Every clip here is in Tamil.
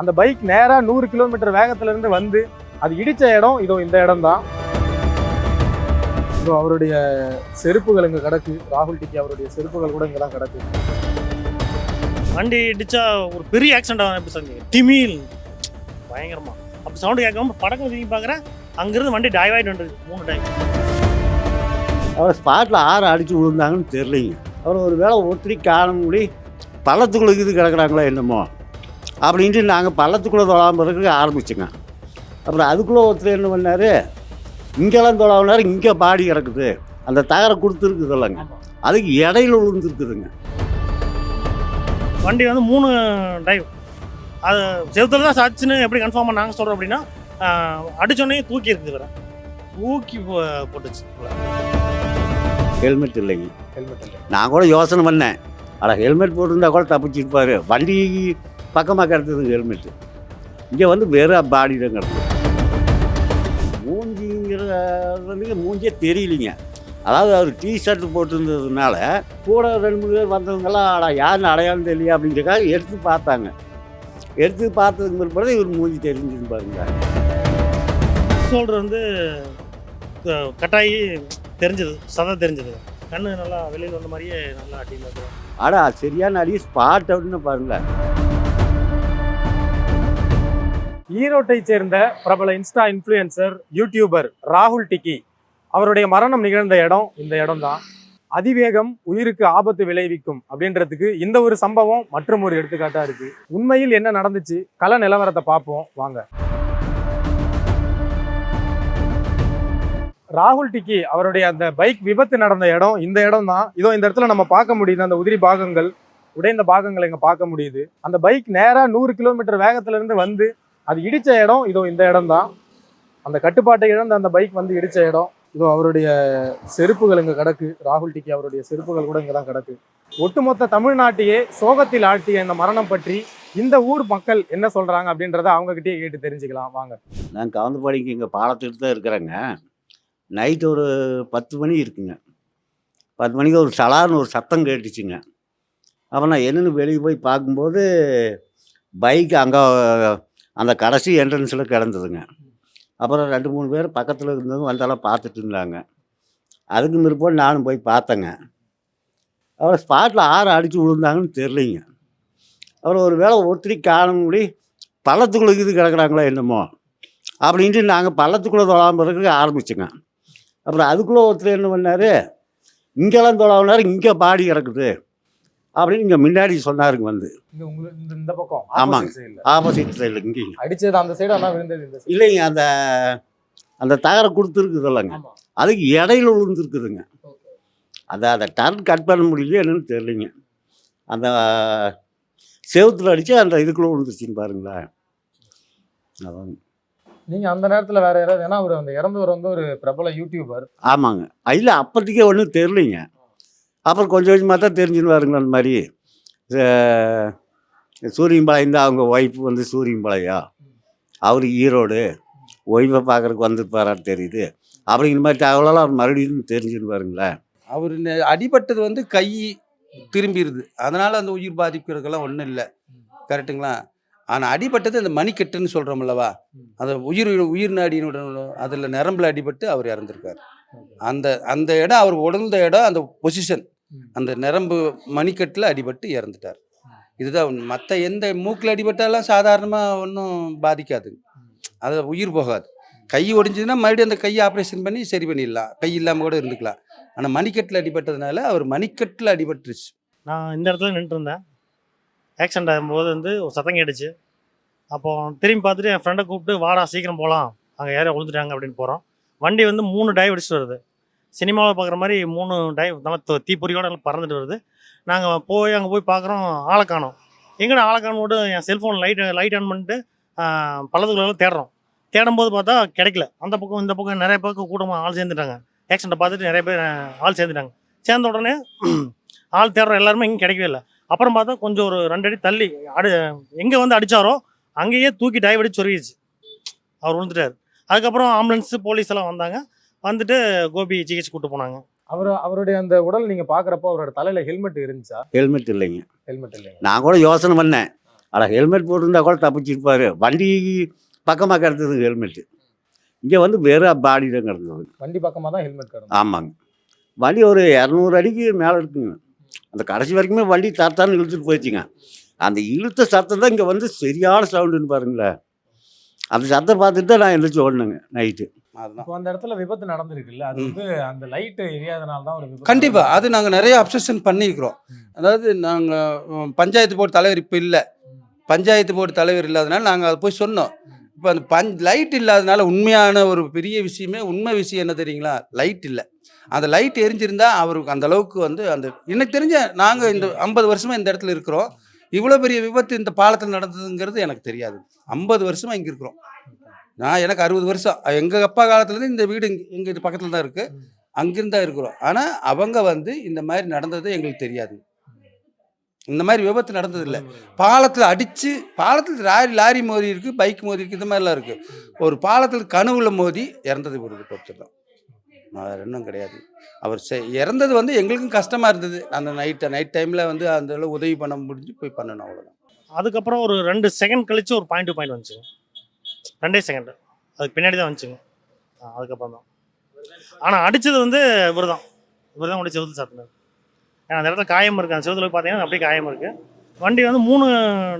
அந்த பைக் நேரா நூறு கிலோமீட்டர் வேகத்துல இருந்து வந்து அது இடிச்ச இடம் இதோ இந்த இடம் தான் இதோ அவருடைய செருப்புகள் இங்க கிடக்கு. ராகுல் டிக்கி அவருடைய செருப்புகள் கூட இங்க தான் கிடக்கு. வண்டி இடிச்சா ஒரு பெரிய ஆக்சிடென்ட் ஆகும் எப்படி சொன்னீங்க டிமில் பயங்கரமா. அப்போ சவுண்டு கேட்காம படக்கம் திரும்பி பார்க்குறேன் அங்கேருந்து வண்டி டைவ் ஆகிட்டு வந்துருது மூணு டைம் அவரை ஸ்பாட்டில் ஆறு அடித்து விழுந்தாங்கன்னு தெரிலிங்க அவர் ஒரு வேளை ஒருத்தரி காண முடி பள்ளத்துக்குள்ளே இது கிடக்குறாங்களோ என்னமோ. அப்படின்ட்டு நாங்கள் பள்ளத்துக்குள்ளே தொழாமறதுக்கு ஆரம்பிச்சோங்க. அப்புறம் அதுக்குள்ளே ஒருத்தர் என்ன பண்ணார்? இங்கெல்லாம் தொழாவினார் இங்கே பாடி கிடக்குது. அந்த தகரை கொடுத்துருக்குது இல்லைங்க அதுக்கு இடையில விழுந்துருக்குதுங்க. வண்டி வந்து மூணு டைவ் அது செவுத்துல தான் சாச்சுன்னு எப்படி கன்ஃபார்ம் பண்ணாங்க சொல்கிறோம் அப்படின்னா அடிச்சோடனே தூக்கி இருக்குது தூக்கி போ- போட்டுச்சு ஹெல்மெட் இல்லைங்க. ஹெல்மெட் இல்லை. நான் கூட யோசனை பண்ணேன். அட ஹெல்மெட் போட்டிருந்தா கூட தப்பிச்சிருப்பாரு. வண்டி பக்கமாக கிடந்ததுங்க ஹெல்மெட்டு. இங்கே வந்து வெறும் பாடி தான் கிடந்தது மூஞ்சிங்கிறது மூஞ்சியே தெரியலிங்க. அதாவது அவர் டி ஷர்ட் போட்டிருந்ததுனால கூட ரெண்டு மூணு பேர் வந்தவங்கெல்லாம் அடா யாருன்னு அடையாளம் தெரியல அப்படிங்கிறக்காக எடுத்து பார்த்தாங்க. எடுத்து பார்த்ததுக்கு பிற்பாடு இவர் மூஞ்சி தெரிஞ்சுன்னு பாருங்க. ஷோல்டர் வந்து கட்டாயி தெரிஞ்சது சதை தெரிஞ்சது. கண்ணு நல்லா வெளியில் வந்த மாதிரியே நல்லா அடியில் அடா சரியான அடி ஸ்பாட் அப்படின்னு பாருங்களேன். ஈரோட்டை சேர்ந்த பிரபல இன்ஸ்டா இன்ஃப்ளூயன்சர் யூடியூபர் ராகுல் டிக்கி. அவருடைய மரணம் நிகழ்ந்த இடம் இந்த இடம் தான் அதிவேகம் உயிருக்கு ஆபத்து விளைவிக்கும் அப்படின்றதுக்கு இந்த ஒரு சம்பவம் மற்றும் ஒரு எடுத்துக்காட்டா இருக்கு. உண்மையில் என்ன நடந்துச்சு? கல நிலவரத்தை பார்ப்போம். வாங்க. ராகுல் டிக்கி அவருடைய அந்த பைக் விபத்து நடந்த இடம் இந்த இடம் தான் இதோ இந்த இடத்துல நம்ம பார்க்க முடியுது. அந்த உதிரி பாகங்கள் உடைந்த பாகங்களை இங்கே பார்க்க முடியுது. அந்த பைக் நேராக நூறு கிலோமீட்டர் வேகத்திலிருந்து வந்து அது இடித்த இடம் இதோ இந்த இடம் தான் அந்த கட்டுப்பாட்டை இழந்த அந்த பைக் வந்து இடித்த இடம். இதோ அவருடைய செருப்புகள் இங்கே கிடக்கு. ராகுல் டிக்கி அவருடைய செருப்புகள் கூட இங்கே தான் கிடக்கு. ஒட்டுமொத்த தமிழ்நாட்டையே சோகத்தில் ஆழ்த்திய இந்த மரணம் பற்றி இந்த ஊர் மக்கள் என்ன சொல்கிறாங்க அப்படின்றத அவங்கக்கிட்டே கேட்டு தெரிஞ்சுக்கலாம். வாங்க. நான் காந்தபாடிக்கு இங்கே பாலத்துட்டு தான் இருக்கிறேங்க. நைட் ஒரு பத்து மணி இருக்குங்க. பத்து மணிக்கு ஒரு சலார்னு ஒரு சத்தம் கேட்டுச்சுங்க. அப்போ நான் என்னென்னு வெளியே போய் பார்க்கும்போது பைக் அங்கே அந்த கடைசி என்ட்ரன்ஸில் கிடந்ததுங்க. அப்புறம் ரெண்டு மூணு பேர் பக்கத்தில் இருந்தவங்க வந்தாலும் பார்த்துட்டு இருந்தாங்க. அதுக்கு பிற்பாடு நானும் போய் பார்த்தேங்க. அப்புறம் ஸ்பாட்டில் ஆறு அடித்து விழுந்தாங்கன்னு தெரிலிங்க அப்புறம் ஒரு வேளை ஒருத்தரி காண முடி பள்ளத்துக்குள்ளே இது கிடக்குறாங்களோ என்னமோ அப்படின்ட்டு நாங்கள் பள்ளத்துக்குள்ளே தொழாம்புறதுக்கு ஆரம்பிச்சோங்க. அப்புறம் அதுக்குள்ளே ஒருத்தர் என்ன பண்ணார்? இங்கெல்லாம் தொழாவினார் இங்கே பாடி கிடக்குது. அப்படின்னு இங்கே முன்னாடி சொன்னாருங்க வந்து. இந்த பக்கம் ஆமாங்க. ஆப்போசிட் சைடில் இங்கேயும் அடிச்சது அந்த சைடு ஆனா விழுந்தது இல்லைங்க அந்த அந்த தகரை கொடுத்துருக்குது இல்லைங்க ஆமா. அதுக்கு இடையில விழுந்துருக்குதுங்க. அதை அதை டர்ன் கட் பண்ண முடியல என்னன்னு தெரியலைங்க. அந்த செவுத்துல அடித்து அந்த இதுக்குள்ளே விழுந்துருச்சுன்னு பாருங்களேன். அதாங்க நீங்க அந்த நேரத்துல வேற யாராவது ஏன்னா அவர் அந்த இறந்தவர் வந்து ஒரு பிரபல யூடியூபர் ஆமாங்க. இல்லை அப்போதைக்கே ஒன்றும் தெரிலிங்க அப்புறம் கொஞ்சம் கொஞ்சமாக தான் தெரிஞ்சுன்னு வருங்க அந்த மாதிரி. சூரியம்பாளையம் தான் அவங்க ஒய்ஃப் வந்து சூரியம்பாளையம் அவர் ஈரோடு. ஒய்ஃபை பார்க்குறக்கு வந்திருப்பாரான்னு தெரியுது. அப்படிங்கிற மாதிரி தகவலெல்லாம் அவர் மறுபடியும் தெரிஞ்சுன்னு பாருங்களேன் அவர் அடிபட்டது வந்து கை திரும்பிடுது அதனால அந்த உயிர் பாதிக்கிறதுக்கெல்லாம் ஒன்றும் இல்லை. கரெக்டுங்களா ஆனால் அடிபட்டது அந்த மணிக்கட்டுன்னு சொல்கிறோம்லவா அந்த உயிர் உயிர் நாடியினோட அதில் நரம்பில் அடிபட்டு அவர் இறந்துருக்கார். அந்த அந்த இடம் அவர் உடந்த இடம் அந்த பொசிஷன் அந்த நரம்பு மணிக்கட்டில் அடிபட்டு இறந்துட்டார். இதுதான் மற்ற எந்த மூக்கில் அடிபட்டாலும் சாதாரணமாக ஒன்றும் பாதிக்காது. அது உயிர் போகாது. கை ஒடிஞ்சதுன்னா மறுபடியும் அந்த கையை ஆப்ரேஷன் பண்ணி சரி பண்ணிடலாம். கை இல்லாமல் கூட இருந்துக்கலாம். ஆனால் மணிக்கட்டில் அடிபட்டதுனால அவர் மணிக்கட்டில் அடிபட்டுருச்சு. நான் இந்த இடத்துல நின்றுட்டு ஆக்சிடென்ட் ஆகும்போது வந்து ஒரு சத்தம் கேட்டுச்சு. அப்போ திரும்பி பார்த்துட்டு என் ஃப்ரெண்டை கூப்பிட்டு வாடா சீக்கிரம் போகலாம் அங்கே யாரும் விழுந்துட்டாங்க அப்படின்னு போகிறோம் வண்டி வந்து மூணு டைவ் அடிச்சுட்டு வருது. சினிமாவில் பார்க்குற மாதிரி மூணு டைவ் நல்லா தொ- தீப்பொறியோட எல்லாம் பறந்துட்டு வருது. நாங்கள் போய் அங்கே போய் பார்க்குறோம் ஆளை காணோம் எங்கடா ஆளை காணும் போட்டு என் செல்ஃபோன் லைட் லைட் ஆன் பண்ணிட்டு பள்ளத்துக்குள்ளெல்லாம் தேடுறோம். தேடும்போது பார்த்தா கிடைக்கல. அந்த பக்கம் இந்த பக்கம் நிறைய பக்கம் கூட்டமாக ஆள் சேர்ந்துட்டாங்க. ஆக்சிடென்ட்டை பார்த்துட்டு நிறைய பேர் ஆள் சேர்ந்துட்டாங்க. சேர்ந்த உடனே ஆள் தேடுற எல்லாருமே இங்கே கிடைக்கவே இல்லை. அப்புறம் பார்த்தா கொஞ்சம் ஒரு ரெண்டு அடி தள்ளி அடி எங்கே வந்து அடித்தாரோ அங்கேயே தூக்கி டைவ் சொருகிச்சு அவர் விழுந்துட்டார். அதுக்கப்புறம் ஆம்புலன்ஸு போலீஸ் எல்லாம் வந்தாங்க. வந்துட்டு கோபி சிகிச்சை கூட்டு போனாங்க. அவர் அவருடைய அந்த உடல் நீங்க பாக்குறப்போ அவரோட தலையில ஹெல்மெட் இருந்துச்சா? ஹெல்மெட் இல்லைங்க. ஹெல்மெட் இல்லைங்க. நான் கூட யோசனை பண்ணேன். ஆனால் ஹெல்மெட் போட்டிருந்தா கூட தப்பிச்சிருப்பாரு வண்டி பக்கமாக கிடந்தது ஹெல்மெட்டு இங்கே வந்து வெறும் பாடி தான் கிடந்தது. வண்டி பக்கமா தான் ஹெல்மெட் கிடந்தது. ஆமாங்க. வண்டி ஒரு இரநூறு அடிக்கு மேலே இருக்குங்க. அந்த கடைசி வரைக்குமே வண்டி தத்தான்னு இழுத்துட்டு போயிடுச்சுங்க. அந்த இழுத்த சத்தம் தான் இங்கே வந்து சரியான சவுண்டுன்னு பாருங்களேன். அந்த சத்தம் பார்த்துட்டு தான் நான் எழுந்திரிச்சு ஓடினேங்க நைட்டு. இப்போ அந்த இடத்துல விபத்து நடந்திருக்குல்ல அது வந்து அந்த லைட் எரியாதனால தான் ஒரு விபத்து கண்டிப்பா. நடந்திருக்கு. அது நாங்கள் நிறைய அப்சஷன் பண்ணியிருக்கிறோம். அதாவது நாங்கள் பஞ்சாயத்து போர்டு தலைவர் இப்போ இல்லை. பஞ்சாயத்து போர்டு தலைவர் இல்லாதனால நாங்கள் அதை போய் சொன்னோம். இப்போ அந்த பஞ் லைட் இல்லாதனால உண்மையான ஒரு பெரிய விஷயமே உண்மை விஷயம் என்ன தெரியுங்களா? லைட் இல்லை. அந்த லைட் எரிஞ்சிருந்தா அவருக்கு அந்த அளவுக்கு வந்து அந்த எனக்கு தெரிஞ்ச நாங்கள் இந்த ஐம்பது வருஷமா இந்த இடத்துல இருக்கிறோம். இவ்வளோ பெரிய விபத்து இந்த பாலத்தில் நடந்ததுங்கிறது எனக்கு தெரியாது. ஐம்பது வருஷமா இங்கே இருக்கிறோம். நான் எனக்கு அறுபது வருஷம். எங்கள் அப்பா காலத்துலேருந்து இந்த வீடு இங்கே எங்கள் பக்கத்தில் தான் இருக்குது அங்கிருந்து தான் இருக்கிறோம். ஆனால் அவங்க வந்து இந்த மாதிரி நடந்தது எங்களுக்கு தெரியாது. இந்த மாதிரி விபத்து நடந்தது இல்லை பாலத்தில் அடித்து பாலத்தில் லாரி லாரி மோதி இருக்குது பைக் மோதி இருக்குது இந்த மாதிரிலாம் இருக்குது ஒரு பாலத்தில் கனவுல மோதி இறந்தது ஒரு ஒருத்தர் வேறு இன்னும் கிடையாது. அவர் செ இறந்தது வந்து எங்களுக்கும் கஷ்டமாக இருந்தது. அந்த நைட்டை நைட் டைமில் வந்து அந்த அளவு உதவி பண்ண முடிஞ்சு போய் பண்ணணும் அவ்வளோதான் அதுக்கப்புறம் ஒரு ரெண்டு செகண்ட் கழித்து ஒரு பாயிண்ட் டு பாயிண்ட் வந்துச்சுங்க ரெண்டே செகண்ட் அதுக்கு பின்னாடி தான் வந்துச்சுங்க. அதுக்கப்புறம் தான். ஆனால் அடித்தது வந்து இவர் தான் இவர் தான் கூட செவுத்து சாத்தினார். ஏன்னா அந்த இடத்துல காயம் இருக்குது அந்த செவத்தில் பார்த்தீங்கன்னா அப்படியே காயம் இருக்குது வண்டி வந்து மூணு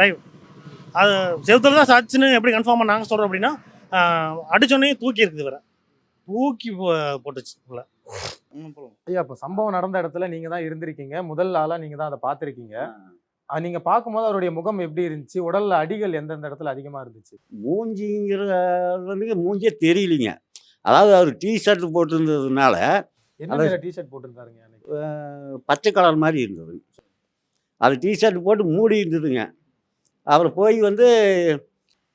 டைவ் அது செவத்தில் தான் சாச்சுன்னு எப்படி கன்ஃபார்மாக நாங்கள் சொல்கிறோம் அப்படின்னா அடித்தோடனே தூக்கி இருக்குது வேறு தூக்கி போ- போட்டுச்சு உள்ள ஐயா இப்போ சம்பவம் நடந்த இடத்துல நீங்க தான் இருந்திருக்கீங்க. முதல் ஆளா நீங்க தான் அதை பார்த்திருக்கீங்க. அது நீங்க பார்க்கும்போது அவருடைய முகம் எப்படி இருந்துச்சு? உடல்ல அடிகள் எந்தெந்த இடத்துல அதிகமா இருந்துச்சு? மூஞ்சிங்கிறது மூஞ்சே தெரியலிங்க. அதாவது அவர் டீ ஷர்ட் போட்டிருந்ததுனால என்ன டிஷர்ட் போட்டிருந்தாருங்க பச்சை கலர் மாதிரி இருந்தது அது டீ ஷர்ட் போட்டு மூடி இருந்ததுங்க. அவர் போய் வந்து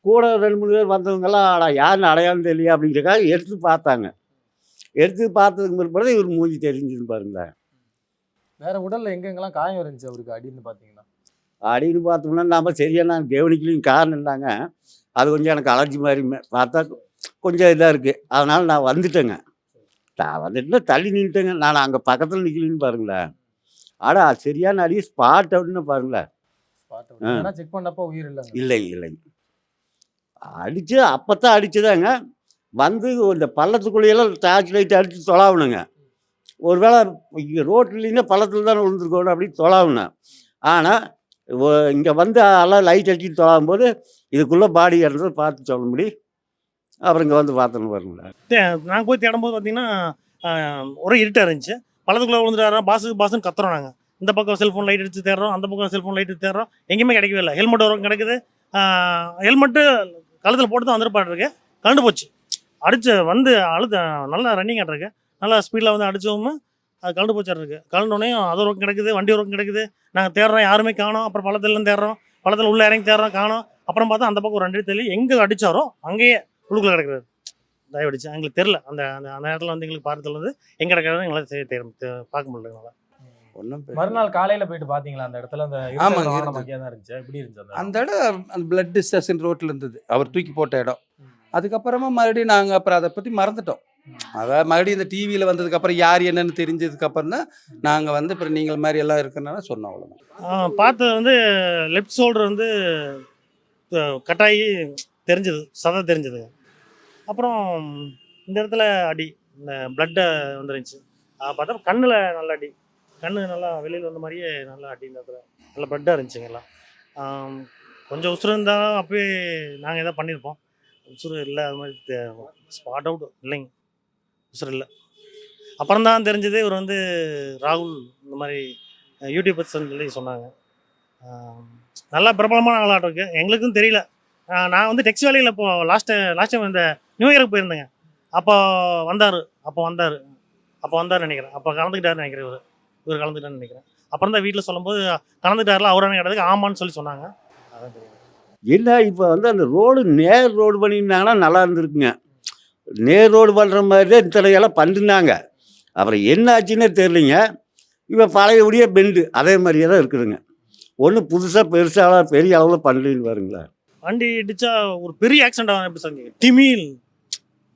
கூட ரெண்டு மூணு பேர் வந்தவங்கெல்லாம் அடா யாருன்னு அடையாளம் தெரியல அப்படிங்கிறக்காக எடுத்து பார்த்தாங்க. எடுத்து பார்த்ததுக்கு பிற்பாடு இவர் மூஞ்சி தெரிஞ்சுன்னு பாருங்களேன். வேற உடல்ல எங்கெங்கெல்லாம் காயம் இருந்துச்சு அவருக்கு அடின்னு பாத்தீங்கன்னா அப்படின்னு பார்த்தோம்னா நாம சரியா நான் கவனிக்கலையும் காரணம் என்னங்க அது கொஞ்சம் எனக்கு அலர்ஜி மாதிரி பார்த்தா கொஞ்சம் இதாக இருக்குது அதனால் நான் வந்துட்டேங்க. நான் வந்துட்டு தள்ளி நின்றுட்டேங்க நான் அங்கே பக்கத்தில் நிற்கலன்னு பாருங்களேன். ஆடா சரியான அடி ஸ்பாட் அப்படின்னு பாருங்களேன். செக் பண்ணப்போ உயிர் இல்லைங்க. இல்லை இல்லை அடித்து அப்போத்தான் அடிச்சுதாங்க. வந்து இந்த பள்ளத்துக்குள்ளேயெல்லாம் டார்ச் லைட் அடித்து தொலாவணுங்க. ஒருவேளை இங்கே இல்லைன்னா பள்ளத்தில் தான் விழுந்துருக்கணும் அப்படின்னு தொலாவினேன் ஆனால் இங்கே வந்து எல்லாம் லைட் அடிச்சு தொலாவும் போது இதுக்குள்ளே பாடி இறந்தது பார்த்து சொல்ல முடியும் அப்புறம் இங்கே வந்து பார்த்துன்னு பாருங்களேன் நாங்கள் போய் தேடும்போது பார்த்தீங்கன்னா ஒரே இருட்டாக இருந்துச்சு. பள்ளத்துக்குள்ளே விழுந்துட்டாரா பாசு பாசுன்னு கத்துறோம் நாங்கள் இந்த பக்கம் செல்ஃபோன் லைட் அடிச்சு தேடுறோம் அந்த பக்கம் செல்ஃபோன் லைட் தேடுறோம். எங்கேயுமே கிடைக்கவே இல்லை. ஹெல்மெட் வரும் கிடைக்குது. ஹெல்மெட்டு கழுத்தில் போட்டு தான் வந்துருப்பாட்டு இருக்கு கலந்து போச்சு. அடித்து வந்து அழுத்த நல்லா ரன்னிங் ஆட்ருக்கு நல்லா ஸ்பீடில் வந்து அடித்தவும் அது கலண்டு போச்சாருக்கு இருக்கு கலந்தோடனே அது ஒரு கிடைக்குது வண்டி ஒரு கிடைக்குது. நாங்கள் தேடுறோம் யாருமே காணோம். அப்புறம் பள்ளத்துலேருந்து தேடுறோம். பள்ளத்தில் உள்ளே இறங்கி தேடுறோம் காணோம். அப்புறம் பார்த்தா அந்த பக்கம் ஒரு ரெண்டு தள்ளி எங்கே அடித்தாரோ அங்கேயே உள்ளுக்குள்ள கிடக்குறாரு. தயவடிச்சு எங்களுக்கு தெரில அந்த அந்த அந்த நேரத்தில் வந்து எங்களுக்கு பார்த்ததுல வந்து எங்கே கிடக்கிறது எங்களால் தெரிய பார்க்க முடியல எங்களால். ஒன்றும் மறுநாள் காலையில போயிட்டு பாத்தீங்களா? அந்த இடத்துல அந்த ஆமாங்க, இருந்துச்சு. எப்படி இருந்துச்சு அந்த இடம்? அந்த பிளட் டிஸ்டர்ஷன் ரோட்டில் இருந்தது. அவர் தூக்கி போட்ட இடம். அதுக்கப்புறமா மறுபடியும் நாங்கள் அப்புறம் அதை பற்றி மறந்துட்டோம். அதாவது மறுபடியும் இந்த டிவியில் வந்ததுக்கப்புறம் யார் என்னன்னு தெரிஞ்சதுக்கப்புறம் தான் நாங்கள் வந்து அப்புறம் நீங்கள் மாதிரி எல்லாம் இருக்கிறனால சொன்னோம் அவ்வளோதான் பார்த்தது வந்து லெஃப்ட் ஷோல்டர் வந்து கட்டாயி தெரிஞ்சது சதை தெரிஞ்சதுங்க. அப்புறம் இந்த இடத்துல அடி இந்த பிளட்டை வந்துருந்துச்சு. அதை பார்த்தா கண்ணில் நல்ல அடி. கண்ணு நல்லா வெளியில் வந்த மாதிரியே நல்லா அடி இந்த நல்லா நல்ல இருந்துச்சுங்க எல்லாம். கொஞ்சம் உசுறு இருந்தாலும் அப்பயே நாங்கள் எதாவது பண்ணியிருப்போம் உசுறு இல்லை அது மாதிரி ஸ்பாட் அவுட் இல்லைங்க. உசுறு இல்லை. அப்புறம் தான் தெரிஞ்சது இவர் வந்து ராகுல் இந்த மாதிரி யூடியூபர்ஸ் சொல்லி சொன்னாங்க. நல்லா பிரபலமான ஆளாட்டம் இருக்கு. எங்களுக்கும் தெரியல. நான் வந்து டெக்ஸ் வேலையில் இப்போ லாஸ்ட்டு லாஸ்ட் டைம் இந்த நியூ இயருக்கு போயிருந்தேங்க. அப்போ வந்தார். அப்போ வந்தார். அப்போ வந்தார் நினைக்கிறேன். அப்போ கலந்துக்கிட்டாருன்னு நினைக்கிறேன் இவர். இவர் கலந்துக்கிட்டாருன்னு நினைக்கிறேன். அப்புறம் தான் வீட்டில் சொல்லும்போது கலந்துக்கிட்டாருல அவரான கேட்டதுக்கு ஆமான்னு சொல்லி சொன்னாங்க. அதான் தெரியும். என்ன இப்போ வந்து அந்த ரோடு நேர் ரோடு பண்ணியிருந்தாங்கன்னா நல்லா இருந்திருக்குங்க. நேர் ரோடு பண்ணுற மாதிரி தான் இத்தனையெல்லாம் பண்ணிருந்தாங்க. அப்புறம் என்ன ஆச்சுன்னே தெரியலிங்க. இப்போ பழையபடியே பெண்டு அதே மாதிரியே தான் இருக்குதுங்க. ஒன்றும் புதுசாக பெருசாக பெரிய அளவில் பண்ணலின்னு பாருங்களேன். வண்டி இடிச்சா ஒரு பெரிய ஆக்சிடென்ட் ஆகும் எப்படி சொன்னீங்க டிமில்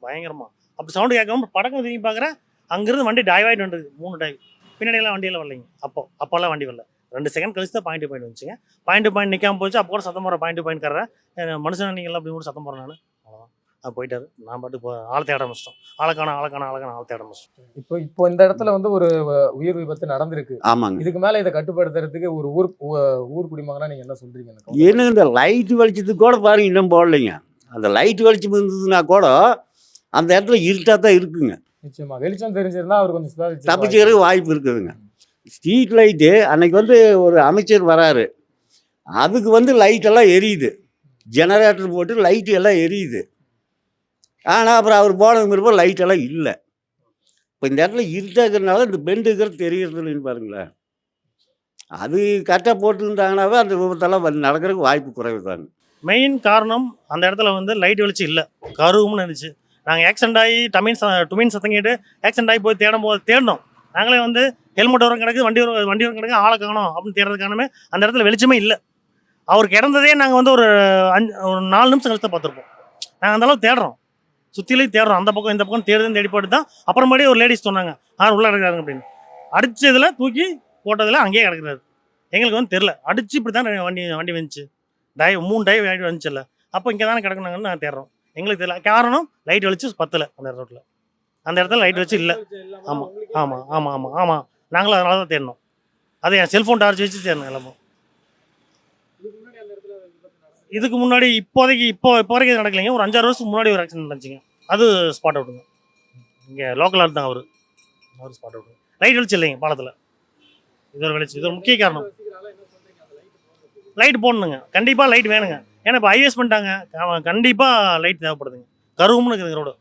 பயங்கரமா. அப்படி சவுண்டு கேட்காம படக்கம் திரும்பி பார்க்குறேன் அங்கேருந்து வண்டி டைவ் ஆகிட்டு வந்துருக்கு மூணு டைவ் பின்னாடியெல்லாம் வண்டியெல்லாம் வரலைங்க. அப்போ அப்போல்லாம் வண்டி வரல. ரெண்டு செகண்ட் கழிச்சு தான் பாயிண்ட் பாயிண்ட் வந்துச்சுங்க. பாயிண்ட் பாயிண்ட் நிற்காம போச்சு அப்போ கூட சத்தம் போகிற பாயிண்ட் பாயிண்ட் கறேன் மனுஷன் நீங்கள் அப்படி கூட சத்தம் போகிறேன் நான் அவ்வளோதான் அது போயிட்டாரு. நான் பாட்டு இப்போ ஆள் தேட ஆரம்பிச்சிட்டோம். ஆளுக்கான ஆளுக்கான ஆளுக்கான ஆள் தேட ஆரம்பிச்சிட்டோம். இப்போ இப்போ இந்த இடத்துல வந்து ஒரு உயிர் விபத்து நடந்திருக்கு. ஆமாங்க. இதுக்கு மேல இதை கட்டுப்படுத்துறதுக்கு ஒரு ஊர் ஊ- ஊர் குடிமகனா நீங்க என்ன கவுண்டர்? என்ன இந்த லைட் வெளிச்சத்துக்கு கூட பாருங்க இன்னும் போடலைங்க. அந்த லைட் வெளிச்சம் இருந்ததுன்னா கூட அந்த இடத்துல இருட்டாக தான் இருக்குங்க. நிச்சயமா. வெளிச்சம் தெரிஞ்சிருந்தா அவர் கொஞ்சம் தப்பிச்சுக்கிறதுக்கு வாய்ப்பு இருக்குதுங்க. ஸ்ட்ரீட் லைட்டு அன்னைக்கு வந்து ஒரு அமைச்சர் வராரு. அதுக்கு வந்து லைட்டெல்லாம் எரியுது. ஜெனரேட்டர் போட்டு லைட்டு எல்லாம் எரியுது. ஆனால் அப்புறம் அவர் போனது பிறகு லைட்டெல்லாம் இல்லை. இப்போ இந்த இடத்துல இருட்டாக இருக்கிறதுனால இந்த பெண்டு இருக்கிறது தெரியறது இல்லைன்னு பாருங்களேன். அது கரெக்டாக போட்டுருந்தாங்கனாவே அந்த விபத்தெல்லாம் வந்து நடக்கிறதுக்கு வாய்ப்பு குறைவு தாங்க மெயின் காரணம் அந்த இடத்துல வந்து லைட் வெளிச்சம் இல்லை. கருவும்னு இருந்துச்சு நாங்கள் ஆக்சிடென்ட் ஆகி டமின் டுமின் சத்தங்கிட்டு ஆக்சிடென்ட் ஆகி போய் தேடும் போது தேடினோம் நாங்களே வந்து ஹெல்மெட் வரும் கிடக்கு வண்டி வரும் வண்டி வரும் கிடக்கு ஆளை காணும் அப்படின்னு தேடுறதுக்கானமே அந்த இடத்துல வெளிச்சமே இல்லை. அவர் கிடந்ததே நாங்கள் வந்து ஒரு அஞ்சு ஒரு நாலு நிமிஷம் கழிச்சு தான் பார்த்துருப்போம் நாங்கள் அந்தளவு தேடுறோம். சுற்றிலையும் தேடுறோம். அந்த பக்கம் இந்த பக்கம் தேடுதுன்னு தேடி போட்டு தான் அப்புறமேடி ஒரு லேடிஸ் சொன்னாங்க யார் உள்ளே கிடக்குறாங்க அப்படின்னு. அடித்ததில் தூக்கி போட்டதில் அங்கேயே கிடக்குறாரு. எங்களுக்கு வந்து தெரில அடித்து இப்படி தான் வண்டி வண்டி வந்துச்சு. டை மூணு டை வாங்கிட்டு வந்துச்சுல்ல. அப்போ இங்கே தானே கிடக்குனாங்கன்னு நான் தேடுறோம். எங்களுக்கு தெரியல. காரணம் லைட் வெளிச்சு பத்தல அந்த ரோட்டில் அந்த இடத்துல லைட் வச்சு இல்லை. ஆமாம் ஆமாம் ஆமாம் ஆமாம் ஆமாம் நாங்களும் அதனால தான் தேடினோம். அது என் செல்ஃபோன் டார்ச் வச்சு தேடணும் எல்லாமே. இதுக்கு முன்னாடி இப்போதைக்கு இப்போ இப்போ வரைக்கும் நடக்கலைங்க. ஒரு அஞ்சாறு வருஷத்துக்கு முன்னாடி ஒரு ஆக்சிடென்ட் நடந்துச்சுங்க. அது ஸ்பாட் அவுட்டுங்க இங்கே லோக்கலாக இருந்தாங்க அவர். அவர் ஸ்பாட் அவுட் லைட் வெளிச்சு இல்லைங்க பாலத்தில். இது ஒரு வெளிச்சு இது ஒரு முக்கிய காரணம். லைட் போடணுங்க. கண்டிப்பாக லைட் வேணுங்க. ஏன்னா இப்போ ஹைவேஸ் பண்ணிட்டாங்க. அவன் கண்டிப்பாக லைட் தேவைப்படுதுங்க. கருவும்னு இருக்குதுங்க ரோடு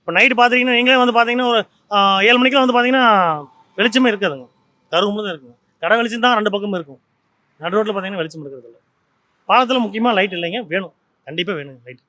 இப்போ நைட்டு பார்த்தீங்கன்னா நீங்களே வந்து பார்த்தீங்கன்னா ஒரு ஏழு மணிக்கெலாம் வந்து பார்த்தீங்கன்னா வெளிச்சமே இருக்காதுங்க. கருவும்னு தான் இருக்குங்க. கடை வெளிச்சம் தான் ரெண்டு பக்கமும் இருக்கும். நடு ரோட்டில் பார்த்தீங்கன்னா வெளிச்சம் இருக்கிறது இல்லை. பாலத்தில் முக்கியமாக லைட் இல்லைங்க. வேணும். கண்டிப்பாக வேணுங்க லைட்